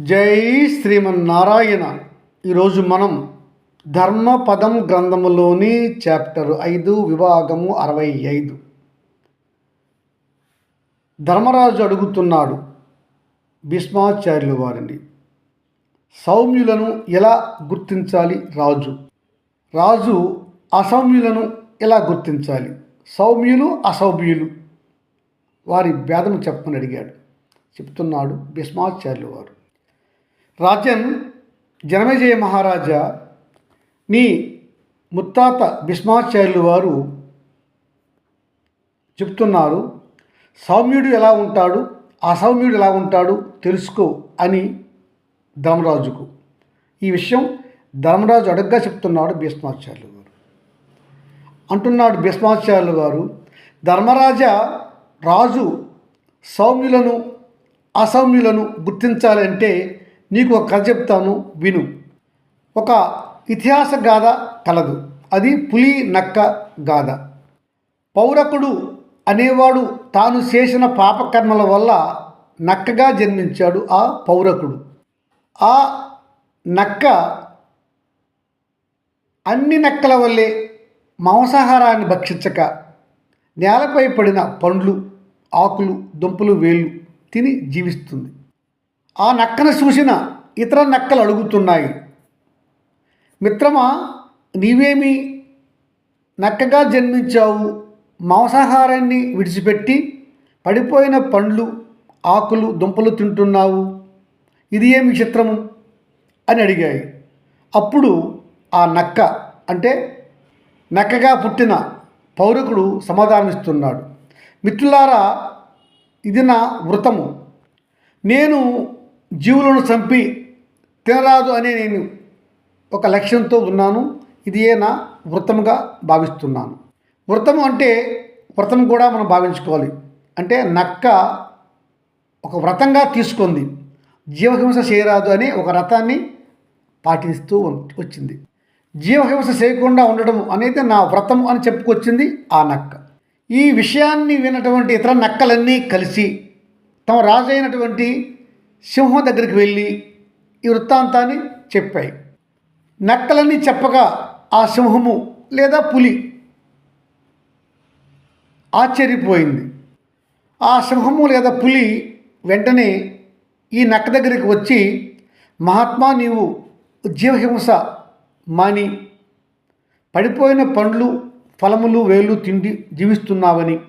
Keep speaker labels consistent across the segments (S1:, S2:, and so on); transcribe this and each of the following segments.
S1: జై శ్రీమన్నారాయణ. ఈరోజు మనం ధర్మపదం గ్రంథములోని చాప్టర్ ఐదు విభాగము అరవై ఐదు. ధర్మరాజు అడుగుతున్నాడు భీష్మాచార్యుల వారిని సౌమ్యులను ఎలా గుర్తించాలి రాజు? రాజు అసౌమ్యులను ఎలా గుర్తించాలి? సౌమ్యులు అసౌమ్యులు? వారి భేదం చెప్పమని అడిగాడు. చెప్తున్నాడు భీష్మాచార్యులు వారు. రాజన్ జనమేజయ మహారాజా నీ ముత్తాత భీష్మాచార్యులు వారు చెప్తున్నారు సౌమ్యుడు ఎలా ఉంటాడు అసౌమ్యుడు ఎలా ఉంటాడు తెలుసుకో అని ధర్మరాజుకు. ఈ విషయం ధర్మరాజు అడగ్గా చెప్తున్నాడు భీష్మాచార్యులు గారు అంటున్నాడు భీష్మాచార్యులు గారు ధర్మరాజా రాజు సౌమ్యులను అసౌమ్యులను గుర్తించాలంటే నీకు ఒక కథ చెప్తాను విను. ఒక ఇతిహాస గాథ కలదు. అది పులి నక్క గాథ. పౌరకుడు అనేవాడు తాను చేసిన పాపకర్మల వల్ల నక్కగా జన్మించాడు ఆ పౌరకుడు. ఆ నక్క అన్ని నక్కల వల్లే మాంసాహారాన్ని భక్షించక నేలపై పడిన పండ్లు ఆకులు దుంపలు వేళ్ళు తిని జీవిస్తుంది. ఆ నక్కను చూసిన ఇతర నక్కలు అడుగుతున్నాయి. మిత్రమా నీవేమి నక్కగా జన్మించావు? మాంసాహారాన్ని విడిచిపెట్టి పడిపోయిన పండ్లు ఆకులు దుంపలు తింటున్నావు? ఇది ఏమి చిత్రము అని అడిగాయి. అప్పుడు ఆ నక్క అంటే నక్కగా పుట్టిన పౌరకుడు సమాధానమిస్తున్నాడు. మిత్రులారా ఇది నా వృతము నేను జీవులను చంపి తినరాదు అనే నేను ఒక లక్ష్యంతో ఉన్నాను. ఇదియే నా వృతముగా భావిస్తున్నాను. వృతము అంటే వ్రతం కూడా మనం భావించుకోవాలి. అంటే నక్క ఒక వ్రతంగా తీసుకుంది. జీవహింస చేయరాదు అని ఒక వ్రతాన్ని పాటిస్తూ వచ్చింది. జీవహింస చేయకుండా ఉండడం అనేది నా వ్రతం అని చెప్పుకొచ్చింది ఆ నక్క. ఈ విషయాన్ని వినటువంటి ఇతర నక్కలన్నీ కలిసి తమ రాజు అయినటువంటి సింహం దగ్గరికి వెళ్ళి ఈ వృత్తాంతాన్ని చెప్పాయి. నక్కలన్నీ చెప్పగా ఆ సింహము లేదా పులి ఆశ్చర్యపోయింది. ఆ సింహము లేదా పులి వెంటనే ఈ నక్క దగ్గరికి వచ్చి మహాత్మా నీవు జీవహింస మాని పడిపోయిన పండ్లు ఫలములు వేళ్ళు తిండి జీవిస్తున్నావని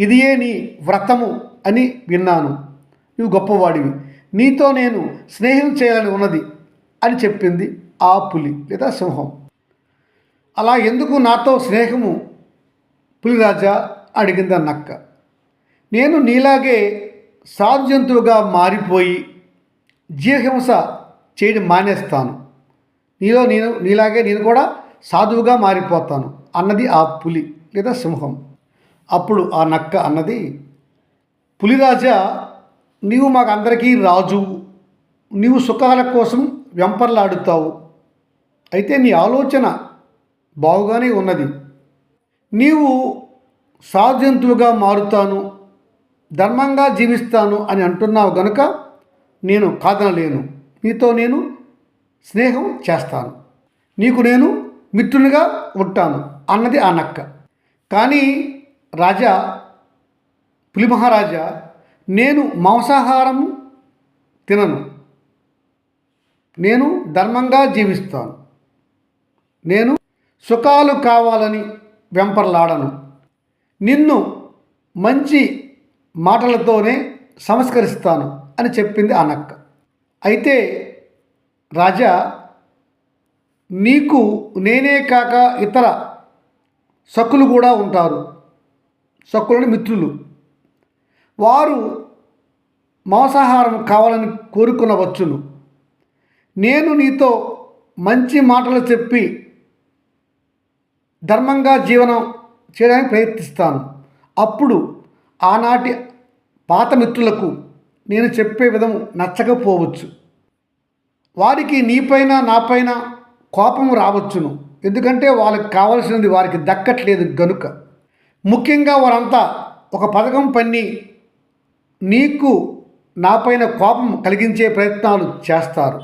S1: ఇదియే నీ వ్రతము అని విన్నాను. నువ్వు గొప్పవాడివి. నీతో నేను స్నేహం చేయాలని ఉన్నది అని చెప్పింది ఆ పులి లేదా సింహం. అలా ఎందుకు నాతో స్నేహము? పులిరాజా అడిగింది ఆ నక్క. నేను నీలాగే సాధు జంతువుగా మారిపోయి జీవహింస చేయడం మానేస్తాను. నీలో నేను నీలాగే నేను కూడా సాధువుగా మారిపోతాను అన్నది ఆ పులి లేదా సింహం. అప్పుడు ఆ నక్క అన్నది పులిరాజా నీవు మాకందరికీ రాజు. నీవు సుఖాల కోసం వెంపర్లాడుతావు. అయితే నీ ఆలోచన బాగుగానే ఉన్నది. నీవు సాధుజంతువుగా మారుతాను. ధర్మంగా జీవిస్తాను అని అంటున్నావు గనుక నేను కాదనలేను. నీతో నేను స్నేహం చేస్తాను. నీకు నేను మిత్రునిగా ఉంటాను అన్నది ఆ నక్క. కానీ రాజా పులి మహారాజా నేను మాంసాహారం తినను. నేను ధర్మంగా జీవిస్తాను. నేను సుఖాలు కావాలని వెంపర్లాడను. నిన్ను మంచి మాటలతోనే సంస్కరిస్తాను అని చెప్పింది అనక్క. అయితే రాజా నీకు నేనే కాక ఇతర సక్కులు కూడా ఉంటారు. సక్కులని మిత్రులు. వారు మాంసాహారం కావాలని కోరుకునవచ్చును. నేను నీతో మంచి మాటలు చెప్పి ధర్మంగా జీవనం చేయడానికి ప్రయత్నిస్తాను. అప్పుడు ఆనాటి పాత మిత్రులకు నేను చెప్పే విధం నచ్చకపోవచ్చు. వారికి నీపైన నాపైన కోపం రావచ్చును. ఎందుకంటే వాళ్ళకి కావలసినది వారికి దక్కట్లేదు గనుక. ముఖ్యంగా వారంతా ఒక పథకం పన్ని నీకు నాపైన కోపం కలిగించే ప్రయత్నాలు చేస్తారు.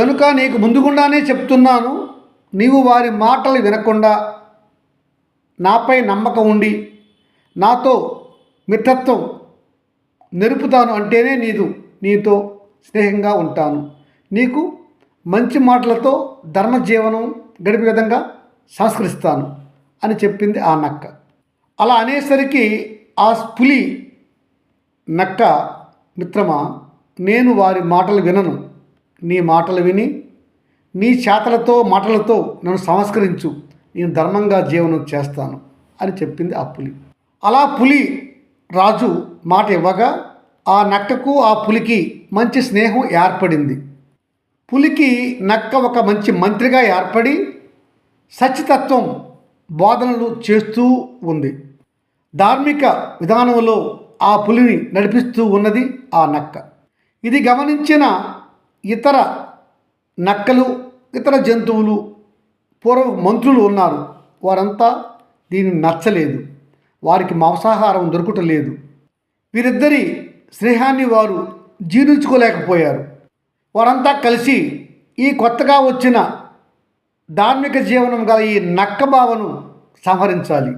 S1: గనుక నీకు ముందుగుండానే చెప్తున్నాను నీవు వారి మాటలు వినకుండా నాపై నమ్మకం ఉండి నాతో మిత్రత్వం నెరుపుతాను అంటేనే నీదు నీతో స్నేహంగా ఉంటాను. నీకు మంచి మాటలతో ధర్మజీవనం గడిపే విధంగా సంస్కరిస్తాను అని చెప్పింది ఆ నక్క. అలా అనేసరికి ఆ పులి నక్క మిత్రమా నేను వారి మాటలు వినను. నీ మాటలు విని నీ చేతలతో మాటలతో నన్ను సంస్కరించు. నేను ధర్మంగా జీవనం చేస్తాను అని చెప్పింది ఆ పులి. అలా పులి రాజు మాట ఇవ్వగా ఆ నక్కకు ఆ పులికి మంచి స్నేహం ఏర్పడింది. పులికి నక్క ఒక మంచి మంత్రిగా ఏర్పడి సత్యతత్వం బోధనలు చేస్తూ ఉంది. ధార్మిక విధానంలో ఆ పులిని నడిపిస్తూ ఉన్నది ఆ నక్క. ఇది గమనించిన ఇతర నక్కలు ఇతర జంతువులు పూర్వ మంత్రులు ఉన్నారు. వారంతా దీన్ని నచ్చలేదు. వారికి మాంసాహారం దొరుకుటలేదు. వీరిద్దరి స్నేహాన్ని వారు జీర్ణించుకోలేకపోయారు. వారంతా కలిసి ఈ కొత్తగా వచ్చిన ధార్మిక జీవనం గల ఈ నక్క బావను సంహరించాలి.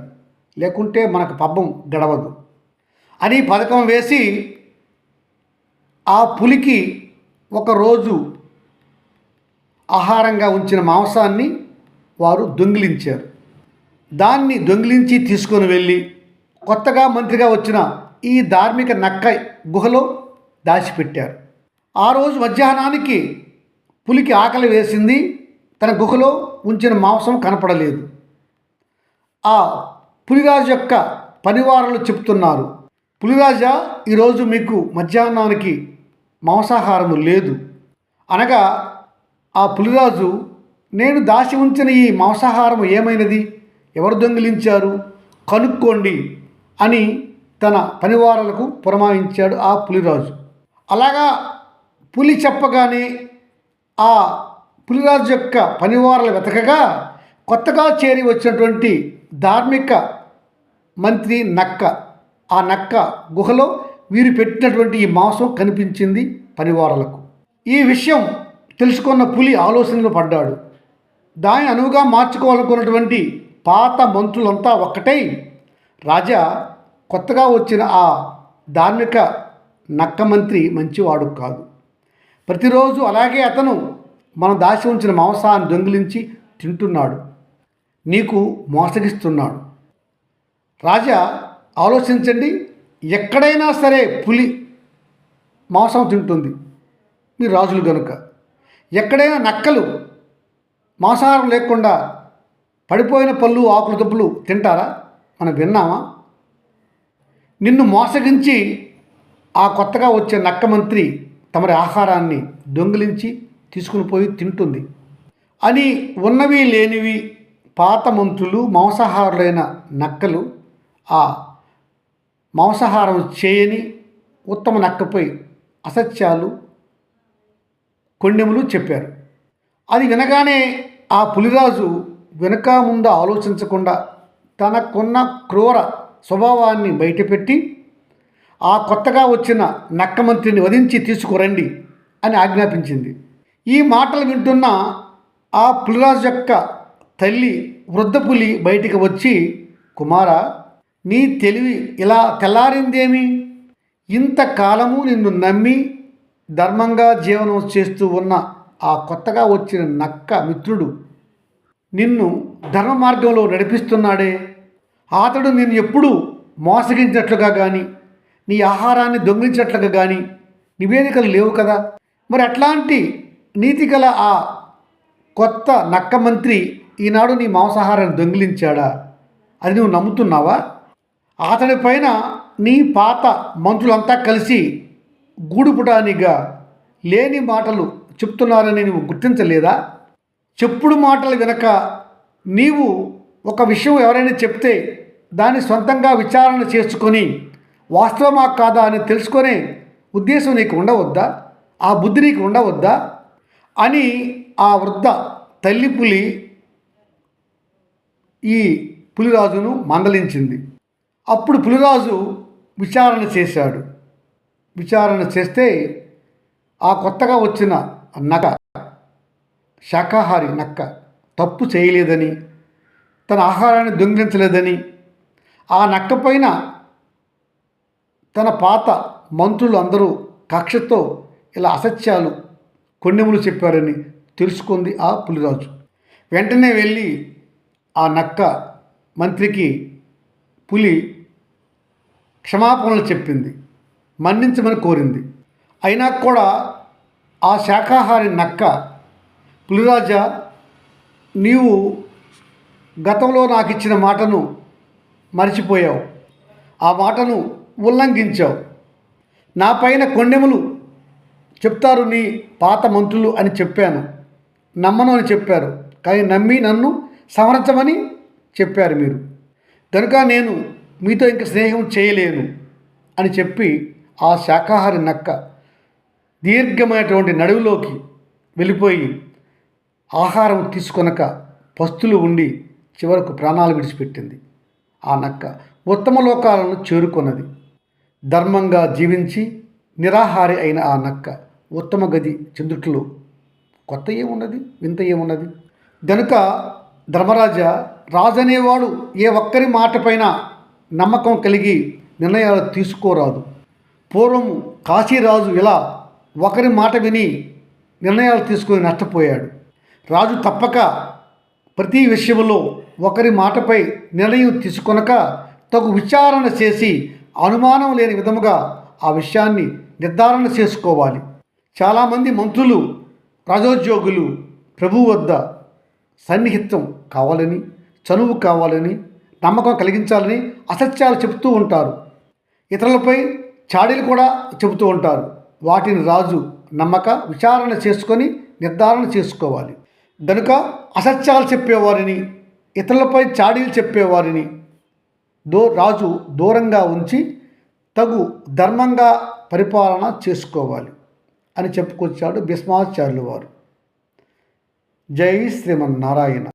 S1: లేకుంటే మనకు పబ్బం గడవదు. అని పథకం వేసి ఆ పులికి ఒకరోజు ఆహారంగా ఉంచిన మాంసాన్ని వారు దొంగిలించారు. దాన్ని దొంగిలించి తీసుకొని వెళ్ళి కొత్తగా మంత్రిగా వచ్చిన ఈ ధార్మిక నక్క గుహలో దాచిపెట్టారు. ఆ రోజు మధ్యాహ్నానికి పులికి ఆకలి వేసింది తన గుహలో ఉంచిన మాంసం కనపడలేదు. ఆ పులిరాజు యొక్క పనివారులు చెప్తున్నారు పులిరాజా ఈరోజు మీకు మధ్యాహ్నానికి మాంసాహారము లేదు. అనగా ఆ పులిరాజు నేను దాచి ఉంచిన ఈ మాంసాహారం ఏమైనది? ఎవరు దొంగిలించారు? కనుక్కోండి అని తన పనివారలకు పురమాయించాడు ఆ పులిరాజు. అలాగా పులి చెప్పగానే ఆ పులిరాజు యొక్క పనివారలు వెతకగా కొత్తగా చేరి వచ్చినటువంటి ధార్మిక మంత్రి నక్క ఆ నక్క గుహలో వీరు పెట్టినటువంటి ఈ మాంసం కనిపించింది పనివారలకు. ఈ విషయం తెలుసుకున్న పులి ఆలోచనలు పడ్డాడు. దాని అనువుగా మార్చుకోవాలనుకున్నటువంటి పాత మంత్రులంతా ఒక్కటై రాజా కొత్తగా వచ్చిన ఆ ధార్మిక నక్క మంత్రి మంచివాడు కాదు. ప్రతిరోజు అలాగే అతను మనం దాచి ఉంచిన మాంసాన్ని దొంగిలించి తింటున్నాడు. నీకు మోసగిస్తున్నాడు. రాజా ఆలోచించండి. ఎక్కడైనా సరే పులి మాంసం తింటుంది. మీరు రాజులు గనుక. ఎక్కడైనా నక్కలు మాంసాహారం లేకుండా పడిపోయిన పళ్ళు ఆకులు దుబ్బులు తింటారా? మనం విన్నామా? నిన్ను మోసగించి ఆ కొత్తగా వచ్చే నక్క మంత్రి తమరి ఆహారాన్ని దొంగిలించి తీసుకుని పోయి తింటుంది. అని ఉన్నవి లేనివి పాత మంత్రులు మాంసాహారులైన నక్కలు ఆ మాంసాహారం చేయని ఉత్తమ నక్కపై అసత్యాలు కొండెములు చెప్పారు. అది వినగానే ఆ పులిరాజు వెనుక ముందు ఆలోచించకుండా తనకున్న క్రూర స్వభావాన్ని బయటపెట్టి ఆ కొత్తగా వచ్చిన నక్కమంత్రిని వధించి తీసుకురండి అని ఆజ్ఞాపించింది. ఈ మాటలు వింటున్న ఆ పులిరాజు యొక్క తల్లి వృద్ధ పులి బయటికి వచ్చి కుమార నీ తెలివి ఇలా తెల్లారిందేమి? ఇంతకాలము నిన్ను నమ్మి ధర్మంగా జీవనం చేస్తూ ఉన్న ఆ కొత్తగా వచ్చిన నక్క మిత్రుడు నిన్ను ధర్మ మార్గంలో నడిపిస్తున్నాడే. అతడు నేను ఎప్పుడూ మోసగించినట్లుగా కానీ నీ ఆహారాన్ని దొంగిలించినట్లుగా కానీ నివేదికలు లేవు కదా? మరి అట్లాంటి నీతి గల ఆ కొత్త నక్క మంత్రి ఈనాడు నీ మాంసాహారాన్ని దొంగిలించాడా? అది నువ్వు నమ్ముతున్నావా? అతడి పైన నీ పాత మంత్రులంతా కలిసి గూడుపుటానిగా లేని మాటలు చెప్తున్నారని నువ్వు గుర్తించలేదా? చెప్పుడు మాటలు వినక నీవు ఒక విషయం ఎవరైనా చెప్తే దాన్ని సొంతంగా విచారణ చేసుకొని వాస్తవమా కాదా అని తెలుసుకునే ఉద్దేశం నీకు ఉండవద్దా? ఆ బుద్ధి నీకు ఉండవద్దా? అని ఆ వృద్ధ తల్లి పులి ఈ పులిరాజును మందలించింది. అప్పుడు పులిరాజు విచారణ చేశాడు. విచారణ చేస్తే ఆ కొత్తగా వచ్చిన నక్క శాకాహారి నక్క తప్పు చేయలేదని తన ఆహారాన్ని దొంగిలించలేదని ఆ నక్క పైన తన పాత మంత్రులు అందరూ కక్షతో ఇలా అసత్యాలు కొన్నెములు చెప్పారని తెలుసుకుంది ఆ పులిరాజు. వెంటనే వెళ్ళి ఆ నక్క మంత్రికి పులి క్షమాపణలు చెప్పింది మన్నించమని కోరింది. అయినా కూడా ఆ శాఖాహారి నక్క పులిరాజా నీవు గతంలో నాకు ఇచ్చిన మాటను మర్చిపోయావు. ఆ మాటను ఉల్లంఘించావు. నా పైన కొండెములు చెప్తారు నీ పాత మంత్రులు అని చెప్పాను. నమ్మను అని చెప్పారు. కానీ నమ్మి నన్ను సంహరించమని చెప్పారు మీరు. కనుక నేను మీతో ఇంక స్నేహం చేయలేను అని చెప్పి ఆ శాకాహారి నక్క దీర్ఘమైనటువంటి నడువులోకి వెళ్ళిపోయి ఆహారం తీసుకొనక పస్తులు ఉండి చివరకు ప్రాణాలు విడిచిపెట్టింది. ఆ నక్క ఉత్తమ లోకాలను చేరుకున్నది. ధర్మంగా జీవించి నిరాహారి అయిన ఆ నక్క ఉత్తమ గది చెందుట్లో కొత్త ఏమున్నది? వింత ఏమున్నది? గనుక ధర్మరాజా రాజనేవాడు ఏ ఒక్కరి మాటపైన నమ్మకం కలిగి నిర్ణయాలు తీసుకోరాదు. పూర్వం కాశీరాజు ఇలా ఒకరి మాట విని నిర్ణయాలు తీసుకొని నష్టపోయాడు. రాజు తప్పక ప్రతి విషయంలో ఒకరి మాటపై నిర్ణయం తీసుకొనక తగు విచారణ చేసి అనుమానం లేని విధముగా ఆ విషయాన్ని నిర్ధారణ చేసుకోవాలి. చాలామంది మంత్రులు రాజోద్యోగులు ప్రభువు వద్ద సన్నిహితం కావాలని చనువు కావాలని నమ్మకం కలిగించాలని అసత్యాలు చెబుతూ ఉంటారు. ఇతరులపై చాడీలు కూడా చెబుతూ ఉంటారు. వాటిని రాజు నమ్మక విచారణ చేసుకొని నిర్ధారణ చేసుకోవాలి. గనుక అసత్యాలు చెప్పేవారిని ఇతరులపై చాడీలు చెప్పేవారిని దో రాజు దూరంగా ఉంచి తగు ధర్మంగా పరిపాలన చేసుకోవాలి అని చెప్పుకొచ్చాడు భీష్మాచార్యులు వారు. జై శ్రీమన్నారాయణ.